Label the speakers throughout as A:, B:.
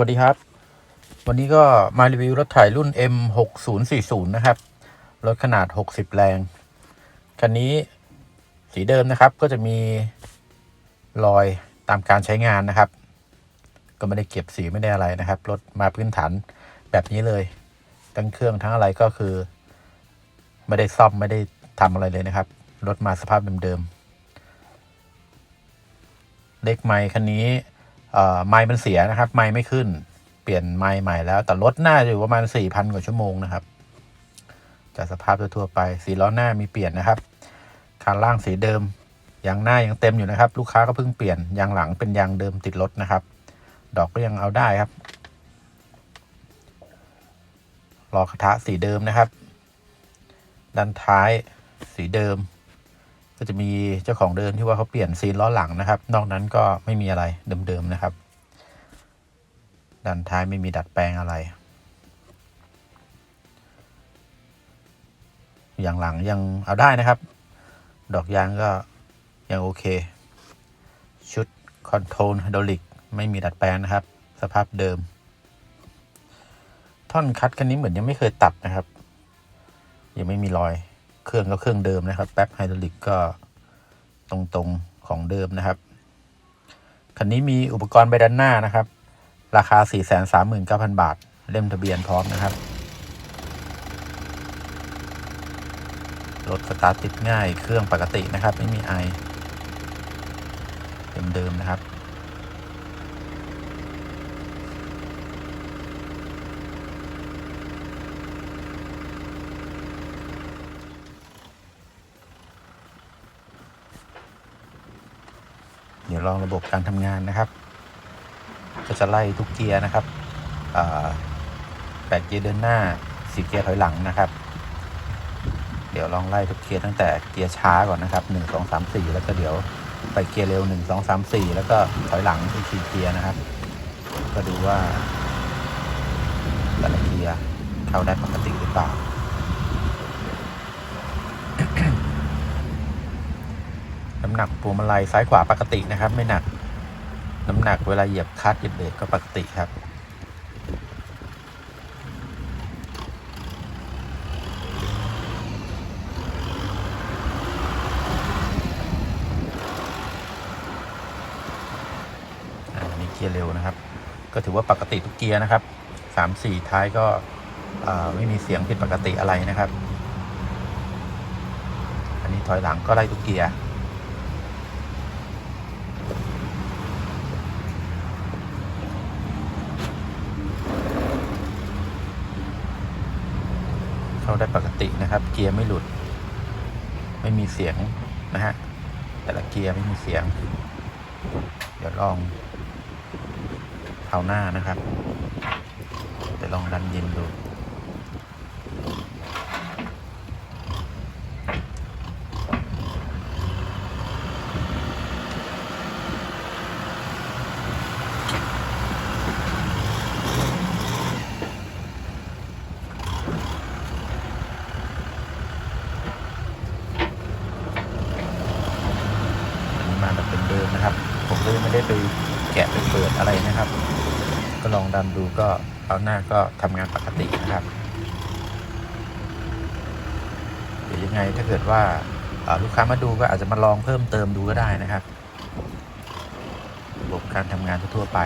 A: วัสดีครับ วันนี้ก็มารีวิวรถไถรุ่น M6040 นะครับ รถขนาด 60 แรง คันนี้สีเดิมนะครับก็จะมีรอยตามการใช้งานนะครับ ก็ไม่ได้เก็บสีไม่ได้อะไรนะครับ รถมาพื้นฐานแบบนี้เลย ทั้งเครื่องทั้งอะไรก็คือ ไม่ได้ซ่อมไม่ได้ทำอะไรเลยนะครับ รถมาสภาพเดิมๆเล็กไมค์คันนี้ ไม้มันเสียนะครับ ไม้ไม่ขึ้น เปลี่ยนไม้ใหม่แล้ว แต่รถหน้าอยู่ประมาณสี่พันกว่าชั่วโมงนะครับจากสภาพทั่วไปสีล้อหน้ามีเปลี่ยนนะครับคานล่างสีเดิมยางหน้ายังเต็มอยู่นะครับ ลูกค้าก็เพิ่งเปลี่ยนยางหลังเป็นยางเดิมติดรถนะครับ ดอกก็ยังเอาได้ครับล้อกระทะสีเดิมนะครับ ด้านท้ายสีเดิม ก็จะมีเจ้าของเดิมที่ว่าเขาเปลี่ยนซีนล้อหลังนะครับ นอกนั้นก็ไม่มีอะไรเดิมๆนะครับ ด้านท้ายไม่มีดัดแปลงอะไร อย่างหลังยังเอาได้นะครับ ดอกยางก็ยังโอเค ชุดคอนโทรลไฮดรอลิกไม่มีดัดแปลงนะครับ สภาพเดิม ท่อนคัดคันนี้เหมือนยังไม่เคยตัดนะครับ ยังไม่มีรอย เครื่องก็เครื่องเดิมนะครับ แป๊บไฮดรอลิกก็ตรงๆของเดิมนะครับ คันนี้มีอุปกรณ์ใบด้านหน้านะครับ ราคา 439,000 บาท เล่มทะเบียนพร้อมนะครับ รถสตาร์ทติดง่าย เครื่องปกตินะครับ ไม่มีไอ เดิมๆนะครับ ลองระบบการทำงานนะครับ ก็จะไล่ทุกเกียร์นะครับแปดเกียร์เดินหน้าสี่เกียร์ถอยหลังนะครับ เดี๋ยวลองไล่ทุกเกียร์ตั้งแต่เกียร์ช้าก่อนนะครับหนึ่งสองสามสี่แล้วก็เดี๋ยวไปเกียร์เร็วหนึ่งสองสามสี่แล้วก็ถอยหลังอีกสี่เกียร์นะครับ ก็ดูว่าแต่ละเกียร์เข้าได้ปกติหรือเปล่า น้ำหนักพวงมาลัยซ้ายขวาปกตินะครับ ไม่หนัก น้ำหนักเวลาเหยียบคลัตช์เหยียบเบรกก็ปกติครับอันนี้เกียร์เร็วนะครับ ก็ถือว่าปกติทุกเกียร์นะครับสามสี่ท้ายก็ไม่มีเสียงผิดปกติอะไรนะครับ อันนี้ถอยหลังก็ไล่ทุกเกียร์ ได้ปกตินะครับ เกียร์ไม่หลุด ไม่มีเสียงนะฮะแต่ละเกียร์ไม่มีเสียง เดี๋ยวลองเอาหน้านะครับเดี๋ยวลองดันยินดู อันนี้มาแบบเป็นเดิมนะครับ ผมก็ยังไม่ได้ไปแกะไปเปิดอะไรนะครับ ก็ลองดันดูก็เอาหน้าก็ทำงานปกตินะครับเดี๋ยวยังไงถ้าเกิดว่าลูกค้ามาดูก็อาจจะมาลองเพิ่มเติมดูก็ได้นะครับระบบการทำงานทั่วไป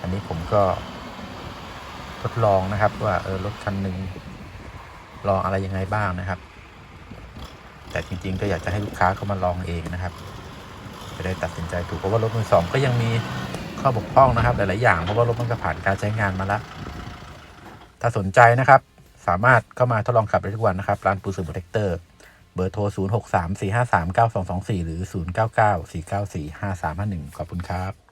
A: อันนี้ผมก็ทดลองนะครับว่าเออรถคันหนึ่งลองอะไรยังไงบ้างนะครับ แต่จริงๆก็อยากจะให้ลูกค้าเข้ามาลองเองนะครับ ได้ตัดสินใจถูกเพราะว่ารถมือสองก็ยังมีข้อบกพร่องนะครับ หลาย ๆ อย่างเพราะว่ารถมันก็ผ่านการใช้งานมาแล้ว ถ้าสนใจนะครับ สามารถเข้ามาทดลองขับได้ทุกวันนะครับร้านปูสือโปรเทคเตอร์เบอร์โทร 0 6 3 4 5 3 9 2 2 4 หรือ 0 9 9 4 9 4 5 3 5 1 ขอบคุณครับ